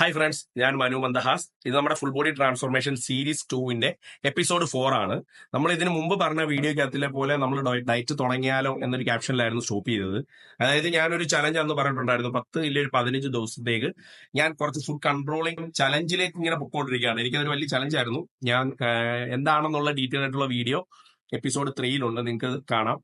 Hi friends ഞാൻ മനു മന്ദഹാസ്. ഇത് നമ്മുടെ ഫുൾ ബോഡി ട്രാൻസ്ഫോർമേഷൻ സീരീസ് ടൂവിന്റെ എപ്പിസോഡ് ഫോർ ആണ്. നമ്മൾ ഇതിന് മുമ്പ് പറഞ്ഞ വീഡിയോക്കകത്തിലെ പോലെ നമ്മൾ ഡയറ്റ് തുടങ്ങിയാലോ എന്നൊരു ക്യാപ്ഷനിലായിരുന്നു സ്റ്റോപ്പ് ചെയ്തത്. അതായത് ഞാനൊരു ചലഞ്ച് അന്ന് പറഞ്ഞിട്ടുണ്ടായിരുന്നു. പത്ത് ഇല്ലേ ഒരു പതിനഞ്ച് ദിവസത്തേക്ക് ഞാൻ കുറച്ച് ഫുഡ് കൺട്രോളിംഗ് ചലഞ്ചിലേക്ക് ഇങ്ങനെ പൊക്കോണ്ടിരിക്കുകയാണ്. എനിക്കതൊരു വലിയ ചലഞ്ചായിരുന്നു ഞാൻ എന്താണെന്നുള്ള ഡീറ്റെയിൽ ആയിട്ടുള്ള വീഡിയോ എപ്പിസോഡ് ത്രീയിലുണ്ട് നിങ്ങൾക്ക് കാണാം.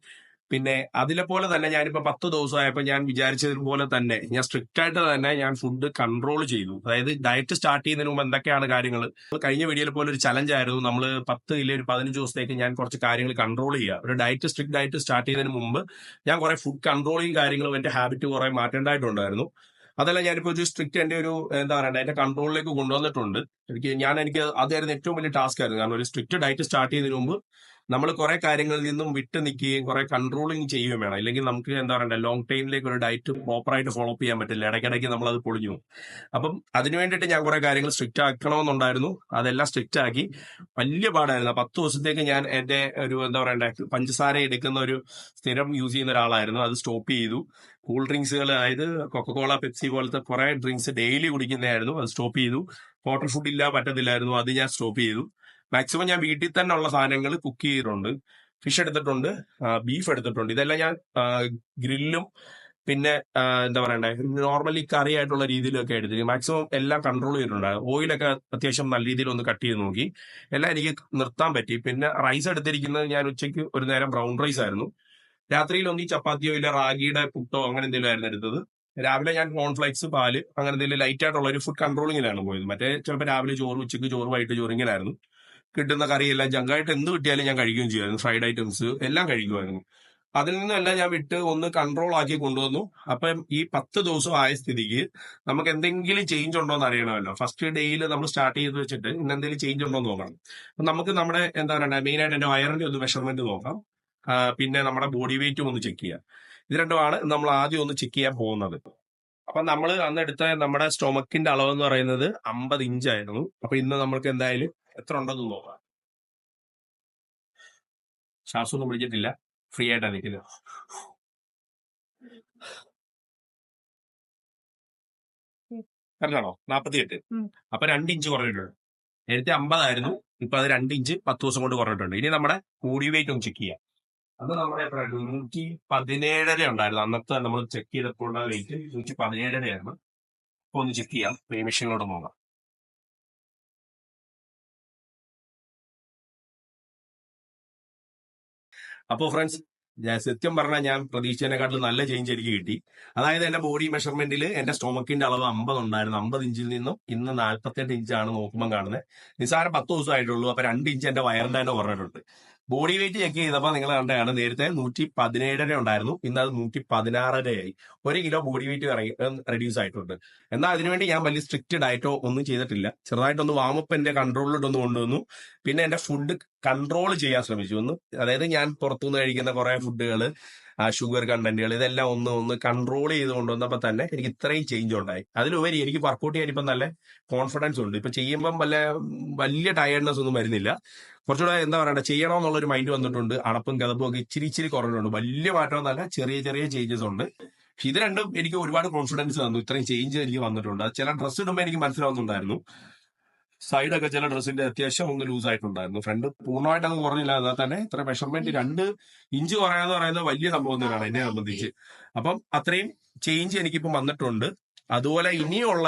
പിന്നെ അതിലെ പോലെ തന്നെ ഞാനിപ്പോ പത്ത് ദിവസമായപ്പോൾ ഞാൻ വിചാരിച്ചതുപോലെ തന്നെ ഞാൻ സ്ട്രിക്റ്റ് ആയിട്ട് തന്നെ ഞാൻ ഫുഡ് കൺട്രോൾ ചെയ്തു. അതായത് ഡയറ്റ് സ്റ്റാർട്ട് ചെയ്യുന്നതിന് മുമ്പ് എന്തൊക്കെയാണ് കാര്യങ്ങൾ കഴിഞ്ഞ വീഡിയോയിൽ പോലെ ഒരു ചലഞ്ച് ആയിരുന്നു. നമ്മൾ പത്ത് ഇല്ല ഒരു പതിനഞ്ച് ദിവസത്തേക്ക് ഞാൻ കുറച്ച് കാര്യങ്ങൾ കൺട്രോൾ ചെയ്യുക. ഒരു ഡയറ്റ് സ്ട്രിക്റ്റ് ഡയറ്റ് സ്റ്റാർട്ട് ചെയ്യുന്നതിന് മുമ്പ് ഞാൻ കുറെ ഫുഡ് കൺട്രോളിങ് കാര്യങ്ങളും എന്റെ ഹാബിറ്റ് കുറെ മാറ്റേണ്ടതായിട്ടുണ്ടായിരുന്നു. അതല്ല ഞാനിപ്പോ ഒരു സ്ട്രിക്റ്റ് എന്റെ ഒരു എന്താ പറയുക എന്റെ കൺട്രോളിലേക്ക് കൊണ്ടുവന്നിട്ടുണ്ട്. എനിക്ക് ഞാൻ എനിക്ക് അതായിരുന്നു ഏറ്റവും വലിയ ടാസ്ക് ആയിരുന്നു. കാരണം ഒരു സ്ട്രിക്റ്റ് ഡയറ്റ് സ്റ്റാർട്ട് ചെയ്യുന്നതിന് മുമ്പ് നമ്മൾ കുറെ കാര്യങ്ങളിൽ നിന്നും വിട്ട് നിൽക്കുകയും കുറെ കൺട്രോളിങ് ചെയ്യുകയും വേണം. ഇല്ലെങ്കിൽ നമുക്ക് എന്താ പറയുക ലോങ് ടൈമിലേക്ക് ഒരു ഡയറ്റ് പ്രോപ്പറായിട്ട് ഫോളോ അപ്പ് ചെയ്യാൻ പറ്റില്ല. ഇടയ്ക്കിടയ്ക്ക് നമ്മൾ അത് പൊളിഞ്ഞു അപ്പം അതിനു വേണ്ടിയിട്ട് ഞാൻ കുറെ കാര്യങ്ങൾ സ്ട്രിക്റ്റ് ആക്കണമെന്നുണ്ടായിരുന്നു. അതെല്ലാം സ്ട്രിക്റ്റ് ആക്കി. വലിയ പാടായിരുന്നു. പത്ത് ദിവസത്തേക്ക് ഞാൻ എന്റെ ഒരു എന്താ പറയുക പഞ്ചസാര എടുക്കുന്ന ഒരു സ്ഥിരം യൂസ് ചെയ്യുന്ന ഒരാളായിരുന്നു. അത് സ്റ്റോപ്പ് ചെയ്തു. കൂൾ ഡ്രിങ്ക്സുകൾ അതായത് കൊക്കക്കോള പെപ്സി പോലത്തെ കുറെ ഡ്രിങ്ക്സ് ഡെയിലി കുടിക്കുന്നതായിരുന്നു. അത് സ്റ്റോപ്പ് ചെയ്തു. വാട്ടർ ഫുഡ് ഇല്ല പറ്റത്തില്ലായിരുന്നു. അത് ഞാൻ സ്റ്റോപ്പ് ചെയ്തു. മാക്സിമം ഞാൻ വീട്ടിൽ തന്നെ ഉള്ള സാധനങ്ങൾ കുക്ക് ചെയ്തിട്ടുണ്ട്. ഫിഷ് എടുത്തിട്ടുണ്ട് ബീഫ് എടുത്തിട്ടുണ്ട്. ഇതെല്ലാം ഞാൻ ഗ്രില്ലും പിന്നെ എന്താ പറയണ്ടേ നോർമലി കറി ആയിട്ടുള്ള രീതിയിലൊക്കെ എടുത്തിട്ട് മാക്സിമം എല്ലാം കൺട്രോൾ ചെയ്തിട്ടുണ്ട്. ഓയിലൊക്കെ അത്യാവശ്യം നല്ല രീതിയിൽ ഒന്ന് കട്ട് ചെയ്ത് നോക്കി. എല്ലാം എനിക്ക് നിർത്താൻ പറ്റി. പിന്നെ റൈസ് എടുത്തിരിക്കുന്നത് ഞാൻ ഉച്ചയ്ക്ക് ഒരു നേരം ബ്രൗൺ റൈസ് ആയിരുന്നു. രാത്രിയിൽ ഒന്നീ ചപ്പാത്തിയോ ഇല്ല റാഗിയുടെ പുട്ടോ അങ്ങനെ എന്തെങ്കിലും ആയിരുന്നു എടുത്തത്. രാവിലെ ഞാൻ കോൺഫ്ലെക്സ് പാൽ അങ്ങനെ എന്തെങ്കിലും ലൈറ്റ് ആയിട്ടുള്ള ഒരു ഫുഡ് കൺട്രോളിങ്ങിലാണ് പോയത്. മറ്റേ ചിലപ്പോൾ രാവിലെ ചോറ് ഉച്ചയ്ക്ക് ചോറ് വൈകിട്ട് ചോറ് ഇങ്ങനെയായിരുന്നു കിട്ടുന്ന കറിയെല്ലാം ജങ്കായിട്ട് എന്ത് കിട്ടിയാലും ഞാൻ കഴിക്കുകയും ചെയ്യുമായിരുന്നു. ഫ്രൈഡ് ഐറ്റംസ് എല്ലാം കഴിക്കുമായിരുന്നു. അതിൽ നിന്നെല്ലാം ഞാൻ വിട്ട് ഒന്ന് കൺട്രോൾ ആക്കി കൊണ്ടുവന്നു. അപ്പം ഈ പത്ത് ദിവസം ആയ സ്ഥിതിക്ക് നമുക്ക് എന്തെങ്കിലും ചേഞ്ച് ഉണ്ടോ എന്ന് അറിയണമല്ലോ. ഫസ്റ്റ് ഡേയിൽ നമ്മൾ സ്റ്റാർട്ട് ചെയ്ത് വെച്ചിട്ട് ഇന്ന് എന്തെങ്കിലും ചേഞ്ച് ഉണ്ടോ എന്ന് നോക്കണം. അപ്പൊ നമുക്ക് നമ്മുടെ എന്താ പറയുക മെയിൻ ആയിട്ട് എന്റെ വയറിന്റെ ഒന്ന് മെഷർമെന്റ് നോക്കാം. പിന്നെ നമ്മുടെ ബോഡി വെയിറ്റും ഒന്ന് ചെക്ക് ചെയ്യാം. ഇത് രണ്ടുമാണ് നമ്മൾ ആദ്യം ഒന്ന് ചെക്ക് ചെയ്യാൻ പോകുന്നത്. അപ്പൊ നമ്മൾ അന്ന് എടുത്ത നമ്മുടെ സ്റ്റൊമക്കിന്റെ അളവ് എന്ന് പറയുന്നത് അമ്പത് ഇഞ്ചായിരുന്നു അപ്പൊ ഇന്ന് നമ്മൾക്ക് എന്തായാലും എത്ര ഉണ്ടെന്ന് നോക്കാം ശ്വാസമൊന്നും വിളിച്ചിട്ടില്ല ഫ്രീ ആയിട്ടാണ് നിൽക്കുന്നത്. കറക്റ്റാണോ? നാപ്പത്തി എട്ട് അപ്പൊ രണ്ട് ഇഞ്ച് കുറഞ്ഞിട്ടുണ്ട്. നേരത്തെ അമ്പതായിരുന്നു. ഇപ്പൊ അത് രണ്ട് ഇഞ്ച് പത്ത് ദിവസം കൊണ്ട് കുറഞ്ഞിട്ടുണ്ട്. ഇനി നമ്മുടെ ബോഡി വെയിറ്റ് ഒന്ന് ചെക്ക് ചെയ്യാം. അത് നമ്മുടെ നൂറ്റി പതിനേഴര ഉണ്ടായിരുന്നു. അന്നത്തെ നമ്മൾ ചെക്ക് ചെയ്തപ്പോൾ വെയിറ്റ് നൂറ്റി പതിനേഴരയായിരുന്നു. അപ്പൊ ഒന്ന് ചെക്ക് ചെയ്യാം. വേ മെഷീനിലോട്ട് നോക്കാം. അപ്പോ ഫ്രണ്ട്സ് ഞാൻ സത്യം പറഞ്ഞാൽ ഞാൻ പ്രതീക്ഷിച്ചതിനെക്കാട്ടിൽ നല്ല ചേഞ്ച് എനിക്ക് കിട്ടി. അതായത് എന്റെ ബോഡി മെഷർമെന്റിൽ എന്റെ സ്റ്റൊമക്കിന്റെ അളവ് അമ്പത് ഉണ്ടായിരുന്നു. അമ്പത് ഇഞ്ചിൽ നിന്നും ഇന്ന് നാൽപ്പത്തെട്ട് ഇഞ്ചാണ് നോക്കുമ്പോൾ കാണുന്നത് നിസ്സാരം പത്ത് ദിവസമായിട്ടുള്ളൂ. അപ്പൊ രണ്ട് ഇഞ്ച് എന്റെ വയറിന്റെ തന്നെ കുറഞ്ഞിട്ടുണ്ട്. ബോഡി വെയിറ്റ് ചെക്ക് ചെയ്തപ്പോൾ നിങ്ങൾ കണ്ടതാണ് നേരത്തെ നൂറ്റി പതിനേഴര ഉണ്ടായിരുന്നു. ഇന്ന് അത് നൂറ്റി പതിനാറരയായി ഒരു കിലോ ബോഡി വെയിറ്റ് റെഡ്യൂസ് ആയിട്ടുണ്ട്. എന്നാൽ അതിനുവേണ്ടി ഞാൻ വലിയ സ്ട്രിക്റ്റ് ഡയറ്റോ ഒന്നും ചെയ്തിട്ടില്ല. ചെറുതായിട്ടൊന്ന് വാമപ്പ് എന്റെ കൺട്രോളിലോട്ടൊന്ന് കൊണ്ടുവന്നു. പിന്നെ എന്റെ ഫുഡ് കൺട്രോൾ ചെയ്യാൻ ശ്രമിച്ചു. ഒന്ന് അതായത് ഞാൻ പുറത്തുനിന്ന് കഴിക്കുന്ന കുറെ ഫുഡുകൾ ഷുഗർ കണ്ടന്റുകൾ ഇതെല്ലാം ഒന്ന് ഒന്ന് കൺട്രോൾ ചെയ്ത് കൊണ്ടുവന്നപ്പോൾ തന്നെ എനിക്ക് ഇത്രയും ചേഞ്ച് ഉണ്ടായി. അതിലുപരി എനിക്ക് വർക്കൗട്ട് ചെയ്യാൻ ഇപ്പം നല്ല കോൺഫിഡൻസ് ഉണ്ട്. ഇപ്പൊ ചെയ്യുമ്പം വല്ല വലിയ ടയർഡ്നെസ് ഒന്നും വരുന്നില്ല. കുറച്ചുകൂടെ എന്താ പറയണ്ട ചെയ്യണമെന്നുള്ള ഒരു മൈൻഡ് വന്നിട്ടുണ്ട്. അണപ്പും കഥപ്പും ഒക്കെ ഇച്ചിരി ഇച്ചിരി കുറഞ്ഞിട്ടുണ്ട്. വലിയ മാറ്റമൊന്നല്ല ചെറിയ ചെറിയ ചേഞ്ചസ് ഉണ്ട്. ഇത് രണ്ടും എനിക്ക് ഒരുപാട് കോൺഫിഡൻസ് തന്നു. ഇത്രയും ചേഞ്ച് എനിക്ക് വന്നിട്ടുണ്ട്. ചില ഡ്രസ്സ് ഇടുമ്പോൾ എനിക്ക് മനസ്സിലാവുന്നുണ്ടായിരുന്നു. സൈഡൊക്കെ ചില ഡ്രസ്സിന്റെ അത്യാവശ്യം ഒന്ന് ലൂസ് ആയിട്ടുണ്ടായിരുന്നു. ഫ്രണ്ട് പൂർണമായിട്ട് അത് കുറഞ്ഞില്ല. എന്നാൽ തന്നെ ഇത്ര മെഷർമെന്റ് രണ്ട് ഇഞ്ച് കുറയാന്ന് പറയുന്നത് വലിയ സംഭവം തന്നെയാണ് എന്നെ സംബന്ധിച്ച്. അപ്പം അത്രയും ചേഞ്ച് എനിക്കിപ്പം വന്നിട്ടുണ്ട്. അതുപോലെ ഇനിയുള്ള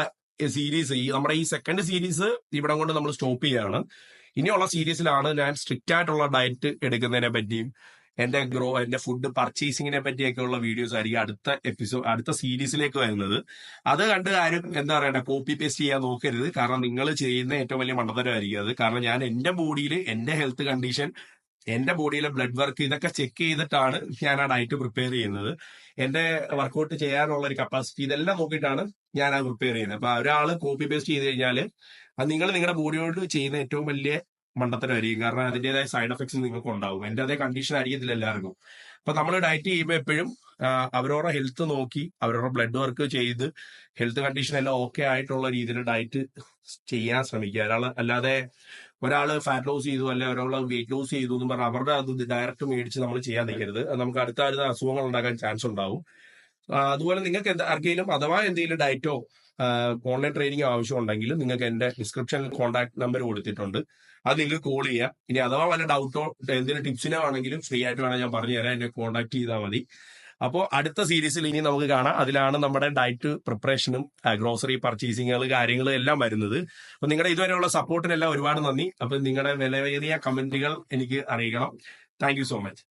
സീരീസ് ഈ നമ്മുടെ ഈ സെക്കൻഡ് സീരീസ് ഇവിടെ കൊണ്ട് നമ്മൾ സ്റ്റോപ്പ് ചെയ്യാണ്. ഇനിയുള്ള സീരീസിലാണ് ഞാൻ സ്ട്രിക്റ്റ് ആയിട്ടുള്ള ഡയറ്റ് എടുക്കുന്നതിനെ പറ്റിയും എന്റെ ഗ്രോ എന്റെ ഫുഡ് പർച്ചേസിങ്ങിനെ പറ്റിയൊക്കെയുള്ള വീഡിയോസ് ആയിരിക്കും അടുത്ത എപ്പിസോഡ് അടുത്ത സീരീസിലേക്ക് വരുന്നത്. അത് കണ്ട് ആരും എന്താ പറയണ്ട കോപ്പി പേസ്റ്റ് ചെയ്യാൻ നോക്കരുത്. കാരണം നിങ്ങൾ ചെയ്യുന്ന ഏറ്റവും വലിയ മണ്ടത്തരമായിരിക്കും അത്. കാരണം ഞാൻ എന്റെ ബോഡിയിൽ എന്റെ ഹെൽത്ത് കണ്ടീഷൻ എന്റെ ബോഡിയിലെ ബ്ലഡ് വർക്ക് ഇതൊക്കെ ചെക്ക് ചെയ്തിട്ടാണ് ഞാൻ ആ ഡയറ്റ് പ്രിപ്പയർ ചെയ്യുന്നത്. എന്റെ വർക്കൗട്ട് ചെയ്യാനുള്ള ഒരു കപ്പാസിറ്റി ഇതെല്ലാം നോക്കിയിട്ടാണ് ഞാൻ അത് പ്രിപ്പയർ ചെയ്യുന്നത്. അപ്പൊ ഒരാൾ കോപ്പി പേസ്റ്റ് ചെയ്ത് കഴിഞ്ഞാൽ അത് നിങ്ങൾ നിങ്ങളുടെ ബോഡിയോട് ചെയ്യുന്ന ഏറ്റവും വലിയ മണ്ടത്തരമായിരിക്കും കാരണം അതിന്റെതായ സൈഡ് എഫക്ട്സ് നിങ്ങൾക്ക് ഉണ്ടാവും എന്റെ അതേ കണ്ടീഷൻ ആയിരിക്കും ഇതിൽ എല്ലാവർക്കും. അപ്പൊ നമ്മൾ ഡയറ്റ് ചെയ്യുമ്പോൾ എപ്പോഴും അവരവരുടെ ഹെൽത്ത് നോക്കി അവരവരുടെ ബ്ലഡ് വർക്ക് ചെയ്ത് ഹെൽത്ത് കണ്ടീഷൻ എല്ലാം ഓക്കെ ആയിട്ടുള്ള രീതിയിൽ ഡയറ്റ് ചെയ്യാൻ ശ്രമിക്കുക. ഒരാൾ അല്ലാതെ ഒരാൾ ഫാറ്റ് ലോസ് ചെയ്തു അല്ലെ ഒരാൾ വെയിറ്റ് ലോസ് ചെയ്തു എന്ന് പറഞ്ഞാൽ അവരുടെ അത് ഡയറക്റ്റ് മേടിച്ച് നമ്മൾ ചെയ്യാൻ നിൽക്കരുത്. നമുക്ക് അടുത്ത അടുത്ത അസുഖങ്ങൾ ഉണ്ടാകാൻ ചാൻസ് ഉണ്ടാവും. അതുപോലെ നിങ്ങൾക്ക് എന്താ ആർക്കെങ്കിലും അഥവാ എന്തെങ്കിലും ഡയറ്റോ ഓൺലൈൻ ട്രെയിനിങ് ആവശ്യമുണ്ടെങ്കിൽ നിങ്ങൾക്ക് എന്റെ ഡിസ്ക്രിപ്ഷനിൽ കോൺടാക്ട് നമ്പർ കൊടുത്തിട്ടുണ്ട്. അത് നിങ്ങൾക്ക് കോൾ ചെയ്യാം. ഇനി അഥവാ വല്ല ഡൗട്ടോ എന്തെങ്കിലും ടിപ്സിനോ ആണെങ്കിലും ഫ്രീ ആയിട്ട് വേണം ഞാൻ പറഞ്ഞു തരാം. എന്നെ കോൺടാക്ട് ചെയ്താൽ മതി. അപ്പോൾ അടുത്ത സീരീസിൽ ഇനി നമുക്ക് കാണാം. അതിലാണ് നമ്മുടെ ഡയറ്റ് പ്രിപ്പറേഷനും ഗ്രോസറി പർച്ചേസിങ്ങുകൾ കാര്യങ്ങൾ എല്ലാം വരുന്നത്. അപ്പൊ നിങ്ങളുടെ ഇതുവരെയുള്ള സപ്പോർട്ടിനെല്ലാം ഒരുപാട് നന്ദി. അപ്പൊ നിങ്ങളുടെ വിലവേറിയ കമന്റുകൾ എനിക്ക് അറിയിക്കണം. Thank so much